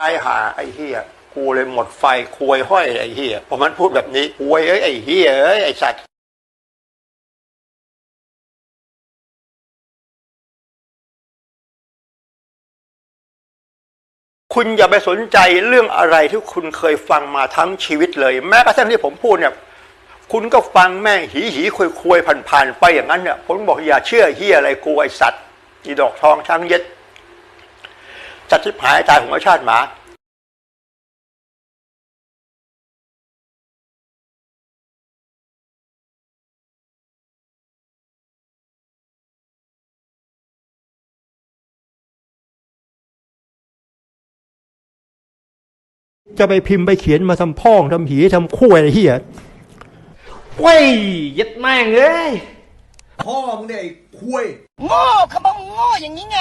ไอ้หาไอ้เฮียกูเลยหมดไฟควยห้อยไอ้เฮียพอมันพูดแบบนี้ควยเอ้ยไอ้เฮียเอ้ยไอ้สัตว์คุณอย่าไปสนใจเรื่องอะไรที่คุณเคยฟังมาทั้งชีวิตเลย แม้กระทั่งที่ผมพูดเนี่ย คุณก็ฟังแม่งหีหีควยควยผ่านผ่านๆไปอย่างนั้นเนี่ยผมบอกอย่าเชื่อเฮียอะไรกูไอสัตว์อีดอกทองช้างเย็ด จัดทิพหายตายของชาติหมาจะไปพิมพ์ไปเขียนมาทำพ่องทำหีทำคู่อะไรเฮียเว้ยยัดแม่งเอ้ยพ่อมึงเนี่ยไอ้คุยโง่เขาบอกโง่อย่างนี้ไง